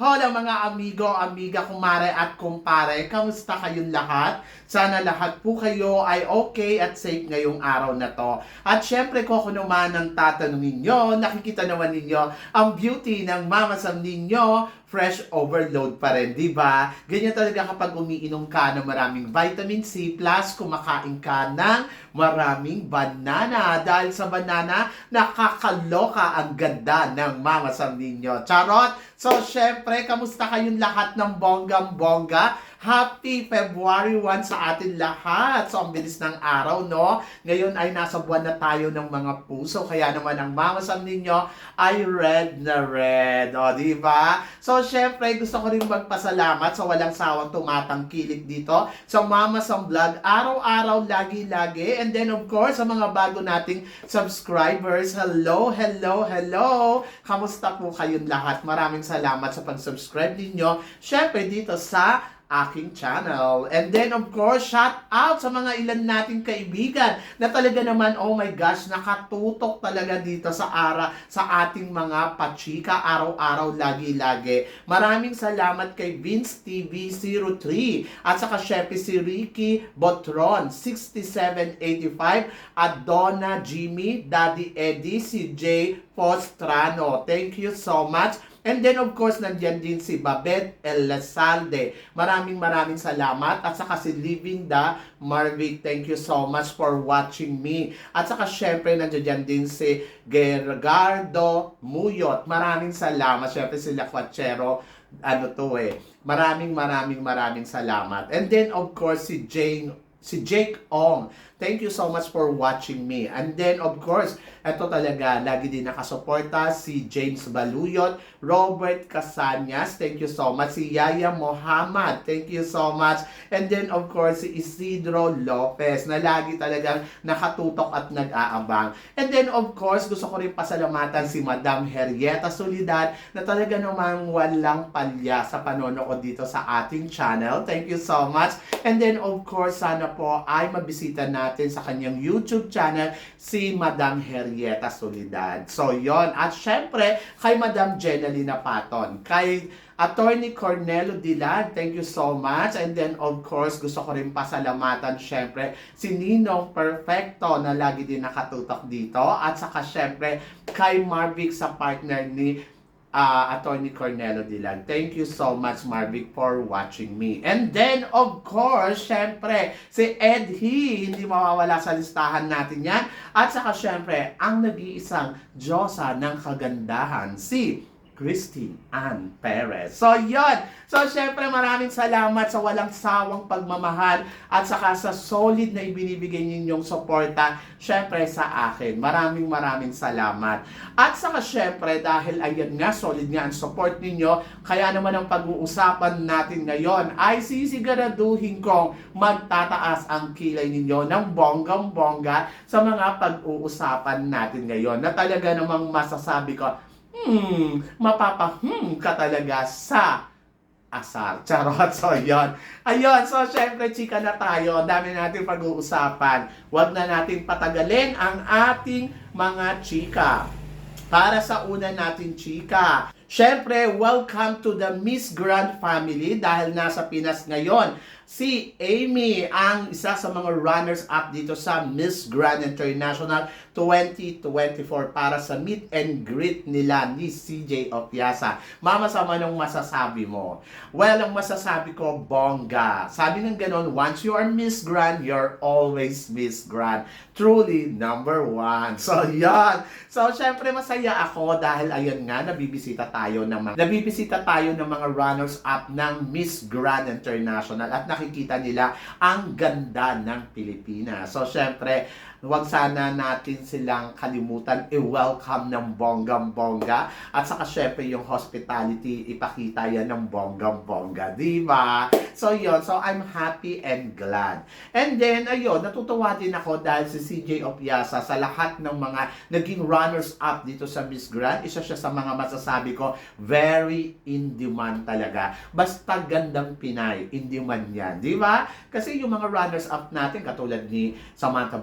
Hola mga amigo, amiga, kumare at kumpare. Kamusta kayong lahat? Sana lahat po kayo ay okay at safe ngayong araw na to. At syempre ko kung naman ang tatanungin ninyo, nakikita naman ninyo ang beauty ng Mama Sam ninyo, fresh overload pa rin, di ba? Ganyan talaga kapag umiinom ka ng maraming vitamin C plus kumakain ka ng maraming banana. Dahil sa banana, nakakaloka ang ganda ng Mama Sam ninyo. Charot! So, syempre, kamusta kayong lahat ng bonggang-bongga? Happy February 1 sa atin lahat. So, ang bilis ng araw, no? Ngayon ay nasa buwan na tayo ng mga puso. Kaya naman ang Mama Sam ninyo ay red na red. O, di ba? So, syempre, gusto ko rin magpasalamat sa walang sawang tumatangkilik dito sa Mama Sam Vlog. Araw-araw, lagi-lagi. And then, of course, sa mga bago nating subscribers, hello, hello, hello! Kamusta po kayong lahat? Maraming salamat sa pag-subscribe ninyo. Syempre, dito sa aking channel. And then, of course, shout out sa mga ilan nating kaibigan na talaga naman, oh my gosh, nakatutok talaga dito sa ara sa ating mga pachika araw-araw, lagi-lagi. Maraming salamat kay Vince TV 03 at saka syempre si Ricky Botron 6785 at Donna Jimmy, Daddy Eddie, si Jay Postrano. Thank you so much. And then of course, nandiyan din si Babette El Lasalde. Maraming maraming salamat. At saka si Living the Marvic, thank you so much for watching me. At saka syempre, nandiyan din si Gerardo Muyot. Maraming salamat. Syempre sila Quachero, ano to eh. Maraming maraming maraming salamat. And then of course, si Jane si Jake Ong. Thank you so much for watching me. And then, of course, ito talaga, lagi din nakasuporta si James Baluyot, Robert Casanyas, thank you so much. Si Yaya Mohamad, thank you so much. And then, of course, si Isidro Lopez, na lagi talagang nakatutok at nag-aabang. And then, of course, gusto ko rin pasalamatan si Madam Henrietta Solidad, na talaga namang walang palya sa panonood dito sa ating channel. Thank you so much. And then, of course, sana po ay mabisita natin sa kanyang YouTube channel si Madam Henrietta Solidad. So, yon At syempre, kay Madam Jenalina Paton, kay Attorney Cornelo Dilan, thank you so much. And then, of course, gusto ko rin pasalamatan, syempre, si Ninong Perfecto na lagi din nakatutok dito. At saka, syempre, kay Marvic sa partner ni uh, Attorney Cornelo Dilan. Thank you so much, Marvic, for watching me. And then, of course, syempre, si Ed He, hindi mawawala sa listahan natin yan. At saka, syempre, ang nag-iisang Diyosa ng kagandahan, si Christine Ann Perez. So, yon. So, syempre, maraming salamat sa walang sawang pagmamahal at saka sa solid na ibinibigay ninyong suporta, syempre, sa akin. Maraming maraming salamat. At saka, syempre, dahil ayan nga, solid nga ang support ninyo, kaya naman ang pag-uusapan natin ngayon ay sisiguraduhin kong magtataas ang kilay ninyo ng bonggang-bongga sa mga pag-uusapan natin ngayon na talaga namang masasabi ko, hmm, mapapa-hmm ka talaga sa asar. Charot. So, yon. Ayun. So, syempre, chika na tayo. Dami natin pag-uusapan. Huwag na natin patagalin ang ating mga chika. Para sa una natin chika. Syempre, welcome to the Miss Grand family dahil nasa Pinas ngayon. Si Amy ang isa sa mga runners-up dito sa Miss Grand International 2024 para sa meet and greet nila ni CJ Opiasa. Mama, sama nung masasabi mo? Well, ang masasabi ko, bongga. Sabi ng ganon, once you are Miss Grand, you're always Miss Grand. Truly, number one. So, yan. So, syempre, masaya ako dahil ayun nga, nabibisita tayo ng mga, nabibisita tayo ng mga runners-up ng Miss Grand International at nakikita nila ang ganda ng Pilipinas. So, syempre, huwag sana natin silang kalimutan i-welcome ng bonggang-bongga. At saka syempre yung hospitality, ipakita yan ng bonggang-bongga. Di ba? So yun, so I'm happy and glad. And then, ayun, natutuwa din ako dahil si CJ Opiasa sa lahat ng mga naging runners-up dito sa Miss Grand, isa siya sa mga masasabi ko, very in demand talaga. Basta gandang Pinay, in demand yan. Di ba? Kasi yung mga runners-up natin, katulad ni Samantha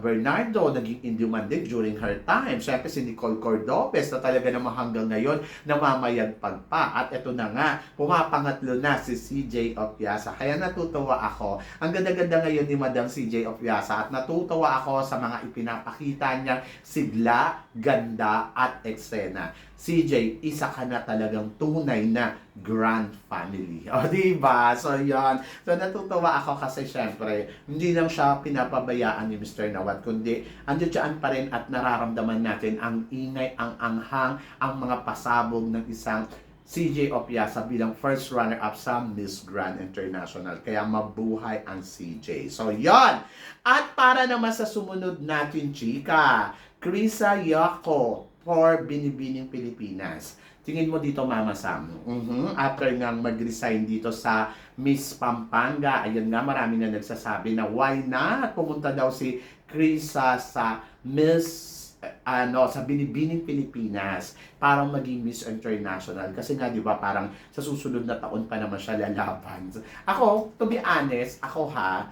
Bernardo, naging in demand din during her time. Siyempre si Nicole Cordobes na talaga naman hanggang ngayon namamayagpag pa. At ito na nga, pumapangatlo na si CJ Opiasa. Kaya natutuwa ako. Ang ganda-ganda ngayon ni Madam CJ Opiasa at natutuwa ako sa mga ipinapakita niyang sigla, ganda at eksena. CJ, isa ka na talagang tunay na grand family. O, di ba? So, yon So, natutuwa ako kasi syempre, hindi lang siya pinapabayaan ni Mr. Nawat, kundi andyan pa rin at nararamdaman natin ang ingay, ang anghang, ang mga pasabog ng isang CJ Opiasa bilang first runner-up sa Miss Grand International. Kaya mabuhay ang CJ. So, yon At para naman sa sumunod natin, chika, Krisa Yako for Binibining Pilipinas. Tingin mo dito, Mama Sam. Mhm. After nga mag-resign dito sa Miss Pampanga, ayun nga, marami na nagsasabi na why not pumunta daw si Krisa sa Miss ano sa Binibining Pilipinas para maging Miss International kasi nga 'di ba parang sa susunod na taon pa naman siya lalaban. Ako, to be honest, ako ha,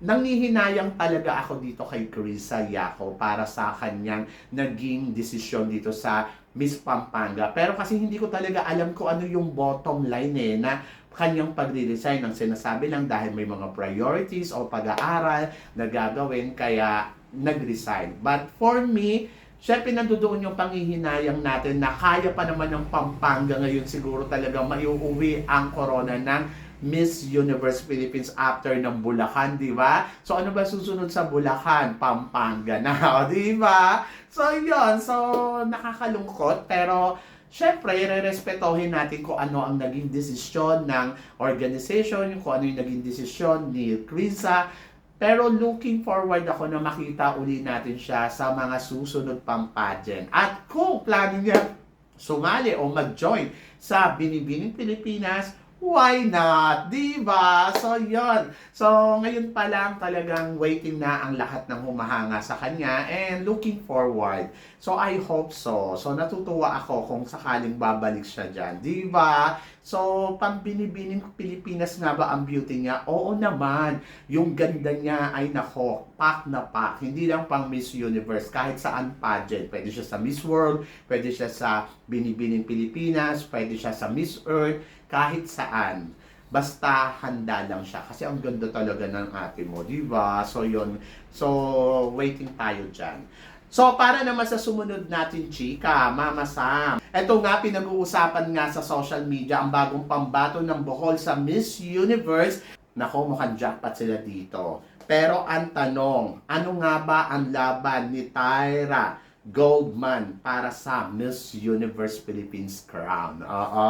nangihinayang talaga ako dito kay Carissa Yako para sa kanyang naging desisyon dito sa Miss Pampanga. Pero kasi hindi ko talaga alam kung ano yung bottom line eh na kanyang pagre-resign ang sinasabi lang dahil may mga priorities o pag-aaral na gagawin kaya nag-resign. But for me, syempre nandoon yung panghihinayang natin na kaya pa naman ng Pampanga ngayon siguro talaga maiuwi ang corona ng Miss Universe Philippines after ng Bulacan, di ba? So ano ba susunod sa Bulacan? Pampanga na, di ba? So yun, so nakakalungkot pero Siyempre, re-respetohin natin kung ano ang naging desisyon ng organization, kung ano yung naging desisyon ni Krisa. Pero looking forward ako na makita uli natin siya sa mga susunod pang pageant. At kung plano niya sumali o mag-join sa Binibining Pilipinas, why not? Di ba? So, yon. So, ngayon pa lang talagang waiting na ang lahat ng humahanga sa kanya and looking forward. So, I hope so. So, natutuwa ako kung sakaling babalik siya dyan. Di ba? So, pang binibining Pilipinas nga ba ang beauty niya? Oo naman. Yung ganda niya ay nako, pak na pak. Hindi lang pang Miss Universe. Kahit saan pageant. Pwede siya sa Miss World, pwede siya sa Binibining Pilipinas, pwede siya sa Miss Earth, kahit saan. Basta handa lang siya. Kasi ang ganda talaga ng ate mo, di ba? So, yun. So, waiting tayo dyan. So, para naman sa sumunod natin, chika, Mama Sam. Ito nga, pinag-uusapan nga sa social media ang bagong pambato ng Bohol sa Miss Universe. Nako, mukhang jackpot sila dito. Pero ang tanong, ano nga ba ang laban ni Tyra Goldman para sa Miss Universe Philippines crown? Oo.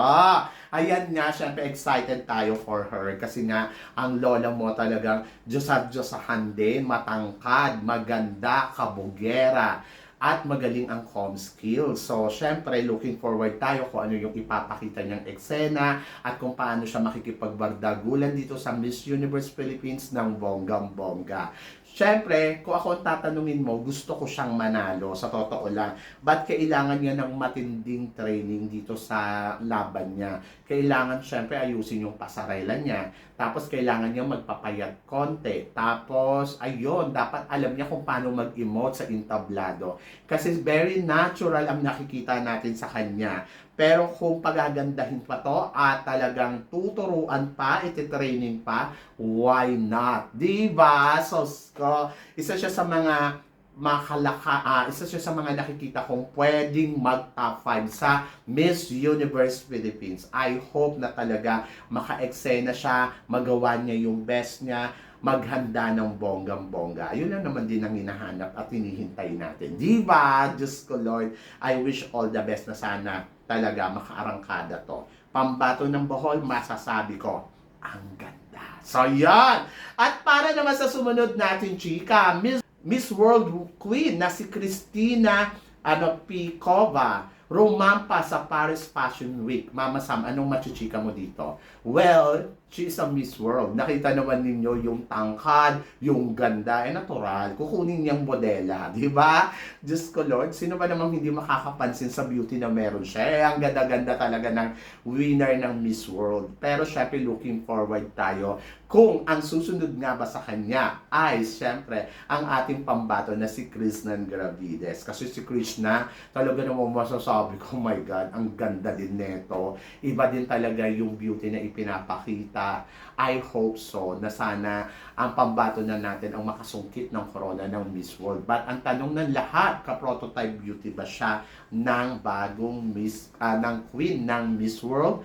Ayan nga, syempre excited tayo for her kasi nga ang lola mo talagang Diyos at Diyosahan din, matangkad, maganda, kabugera at magaling ang com skills. So, syempre, looking forward tayo kung ano yung ipapakita niyang eksena at kung paano siya makikipagbardagulan dito sa Miss Universe Philippines ng bonggang-bongga. Syempre, kung ako tatanungin mo, gusto ko siyang manalo, sa totoo lang. Ba't kailangan niya ng matinding training dito sa laban niya? Kailangan, syempre, ayusin yung pasarela niya. Tapos, kailangan niya magpapayat konti. Tapos, ayun, dapat alam niya kung paano mag-emote sa intablado. Kasi very natural ang nakikita natin sa kanya. Pero kung pagagandahin pa to at talagang tuturuan pa, ititraining pa, why not? Diba? So, so isa siya sa mga makalaka, ah, isa siya sa mga nakikita kong pwedeng mag top 5 sa Miss Universe Philippines. I hope na talaga maka-eksena siya, magawa niya yung best niya, maghanda ng bonggang-bongga. Ayun lang naman din ang hinahanap at hinihintay natin. Di ba? Diyos ko Lord, I wish all the best na sana talaga makaarangkada to. Pambato ng Bohol, masasabi ko, ang ganda. So, yan! At para naman sa sumunod natin, chika, Miss Miss World Queen na si Christina ano, Pikova rumampa sa Paris Fashion Week. Mama Sam, anong machichika mo dito? Well, she is a Miss World. Nakita naman ninyo yung tangkad, yung ganda, eh natural. Kukunin niyang modela, di ba? Diyos ko Lord, sino ba namang hindi makakapansin sa beauty na meron siya? Eh, ang ganda-ganda talaga ng winner ng Miss World. Pero syempre, looking forward tayo kung ang susunod nga ba sa kanya ay syempre ang ating pambato na si Krishnan Gravides. Kasi si Krishna, talaga namang masasabi ko, oh my God, ang ganda din neto. Iba din talaga yung beauty na ipinapakita. I hope so na sana ang pambato na natin ang makasungkit ng corona ng Miss World. But ang tanong ng lahat, ka-prototype beauty ba siya ng bagong Miss, ah, ng Queen ng Miss World?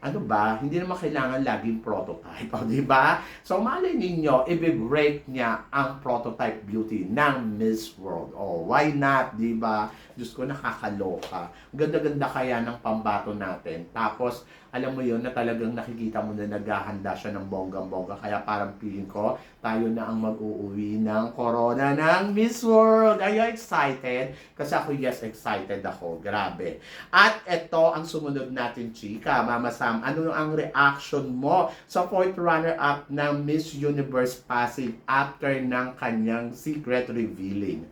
Ano ba, hindi naman kailangan laging prototype, o di ba? So malay ninyo, i-break niya ang prototype beauty ng Miss World. Oh, why not, di ba? Diyos ko, nakakaloka. Ganda-ganda kaya ng pambato natin. Tapos, alam mo yun, na talagang nakikita mo na naghahanda siya ng bonggang-bongga. Kaya parang feeling ko, tayo na ang mag-uuwi ng corona ng Miss World. Are you excited? Kasi ako, yes, excited ako. Grabe. At ito ang sumunod natin, chika. Mama Sam, ano ang reaction mo sa fourth runner-up ng Miss Universe passing after ng kanyang secret revealing?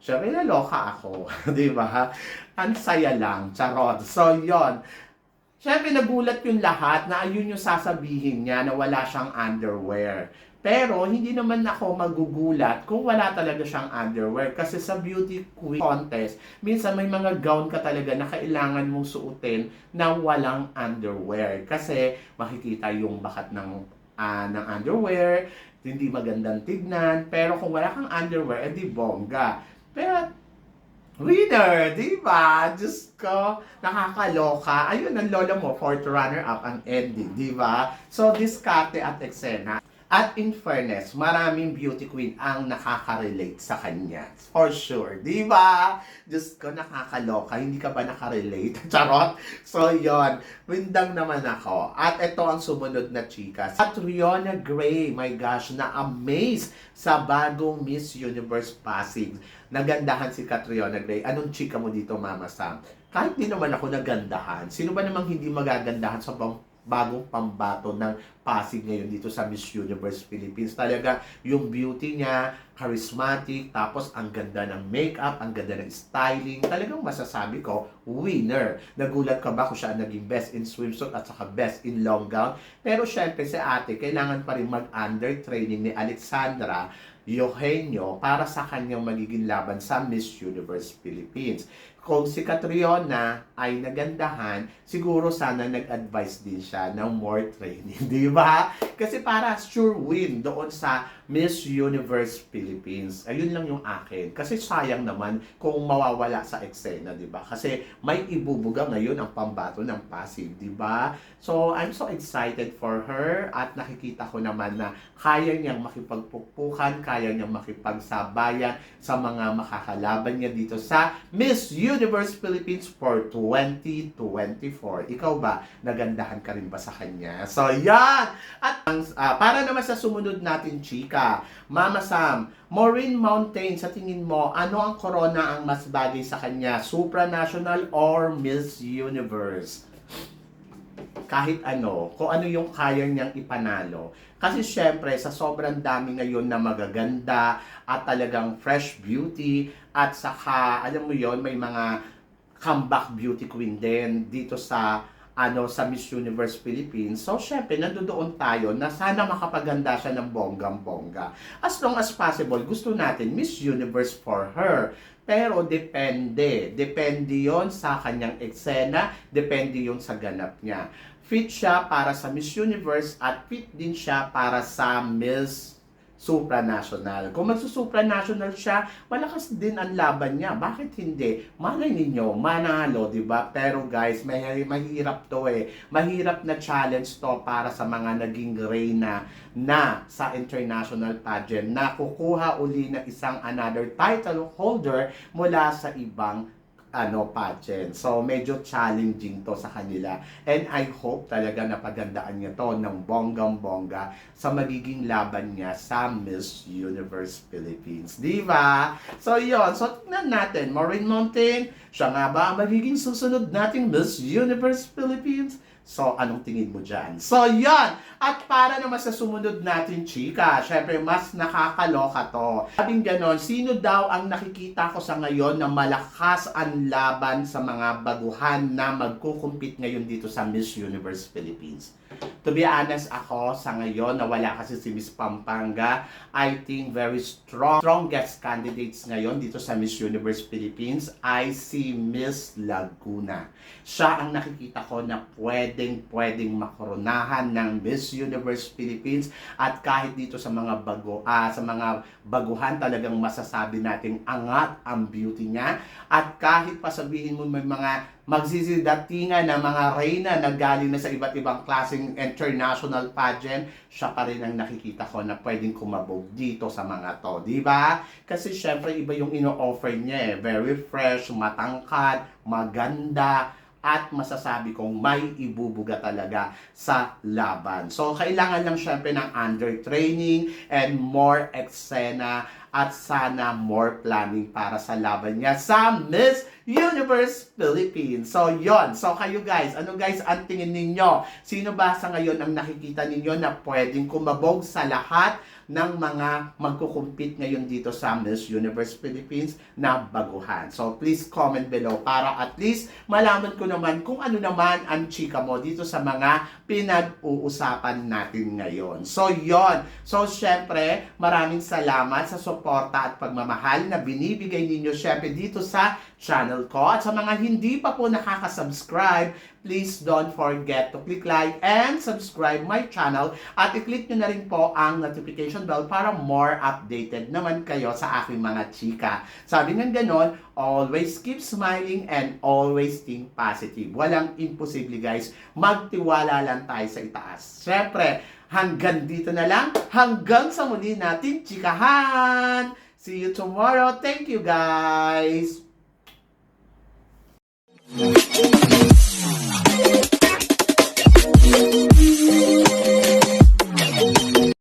Siyempre, naloka ako. di ba? Ang saya lang. Charot. So, yon Siyempre, nagulat yung lahat na ayun yung sasabihin niya na wala siyang underwear. Pero, hindi naman ako magugulat kung wala talaga siyang underwear. Kasi sa beauty queen contest, minsan may mga gown ka talaga na kailangan mong suotin na walang underwear. Kasi, makikita yung bakat ng, ah, ng underwear, hindi magandang tignan. Pero kung wala kang underwear, edi bongga. Pero, Winner, di ba? Diyos ko, nakakaloka. Ayun, ang lola mo, fourth runner-up ang ending, di ba? So, diskarte at eksena. At in fairness, maraming beauty queen ang nakaka-relate sa kanya. For sure, di ba? Diyos ko, nakakaloka. Hindi ka ba nakarelate? Charot? So, yon Windang naman ako. At ito ang sumunod na chika. At Rihanna Gray, my gosh, na-amaze sa bagong Miss Universe passing. Nagandahan si Catriona Gray. Anong chika mo dito, Mama Sam? Kahit di naman ako nagandahan, sino ba namang hindi magagandahan sa bang- bagong pambato ng Pasig ngayon dito sa Miss Universe Philippines. Talaga yung beauty niya, charismatic, tapos ang ganda ng makeup, ang ganda ng styling. Talagang masasabi ko, winner. Nagulat ka ba kung siya naging best in swimsuit at saka best in long gown? Pero syempre si ate, kailangan pa rin mag-under training ni Alexandra Eugenio para sa kanyang magiging laban sa Miss Universe Philippines. Kung si Catriona ay nagandahan, siguro sana nag-advise din siya ng more training, di ba? Kasi para sure win doon sa Miss Universe Philippines. Ayun lang yung akin. Kasi sayang naman kung mawawala sa eksena, di ba? Kasi may ibubuga ngayon ang pambato ng Pasig, di ba? So, I'm so excited for her at nakikita ko naman na kaya niyang makipagpukpukan, kaya niyang makipagsabayan sa mga makakalaban niya dito sa Miss Universe Philippines for 2024. Ikaw ba, nagandahan ka rin ba sa kanya? So, yan! At ah, para naman sa sumunod natin, chika, Mama Sam, Maureen Mountain, sa tingin mo, ano ang corona ang mas bagay sa kanya? Supranational or Miss Universe? kahit ano, kung ano yung kaya niyang ipanalo. Kasi syempre, sa sobrang dami ngayon na magaganda at talagang fresh beauty at saka, alam mo yon may mga comeback beauty queen din dito sa ano sa Miss Universe Philippines. So, syempre, nandoon tayo na sana makapaganda siya ng bonggang-bongga. As long as possible, gusto natin Miss Universe for her. Pero depende. Depende yon sa kanyang eksena, depende yon sa ganap niya. Fit siya para sa Miss Universe at fit din siya para sa Miss supranational. Kung magsusupranational siya, malakas din ang laban niya. Bakit hindi? Malay ninyo, manalo, di ba? Pero guys, may, mahirap to eh. Mahirap na challenge to para sa mga naging reyna na sa international pageant na kukuha uli ng isang another title holder mula sa ibang ano pageant. So medyo challenging to sa kanila. And I hope talaga napagandaan niya to ng bonggang-bongga sa magiging laban niya sa Miss Universe Philippines. Di ba? So yon So tignan natin. Maureen Mountain, siya nga ba ang magiging susunod nating Miss Universe Philippines? So, anong tingin mo dyan? So, yan! At para naman sa sumunod natin, chika, syempre, mas nakakaloka to. Sabing ganon, sino daw ang nakikita ko sa ngayon na malakas ang laban sa mga baguhan na magkukumpit ngayon dito sa Miss Universe Philippines? To be honest, ako sa ngayon, na wala kasi si Miss Pampanga, I think very strong, strongest candidates ngayon dito sa Miss Universe Philippines ay si Miss Laguna. Siya ang nakikita ko na pwedeng pwedeng makoronahan ng Miss Universe Philippines. At kahit dito sa mga bago ah, sa mga baguhan talagang masasabi nating angat ang beauty niya. At kahit pa sabihin mo may mga magsisidatingan na mga reyna na galing na sa iba't ibang klaseng international pageant, siya pa rin ang nakikita ko na pwedeng kumabog dito sa mga to, di ba? Kasi syempre iba yung ino-offer niya eh. Very fresh, matangkad, maganda, at masasabi kong may ibubuga talaga sa laban. So, kailangan lang syempre ng under training and more eksena at sana more planning para sa laban niya sa Miss Universe Philippines. So, yon. So, kayo guys, ano guys ang tingin ninyo? Sino ba sa ngayon ang nakikita ninyo na pwedeng kumabog sa lahat ng mga magkukumpit ngayon dito sa Miss Universe Philippines na baguhan. So, please comment below para at least malaman ko naman kung ano naman ang chika mo dito sa mga pinag-uusapan natin ngayon. So, yon. So, syempre, maraming salamat sa suporta at pagmamahal na binibigay ninyo syempre dito sa channel ko. At sa mga hindi pa po nakaka-subscribe, please don't forget to click like and subscribe my channel at i-click nyo na rin po ang notification bell para more updated naman kayo sa aking mga chika. Sabi ng ganon, always keep smiling and always think positive. Walang imposible guys. Magtiwala lang tayo sa itaas. Siyempre, hanggang dito na lang. Hanggang sa muli nating chikahan. See you tomorrow. Thank you guys.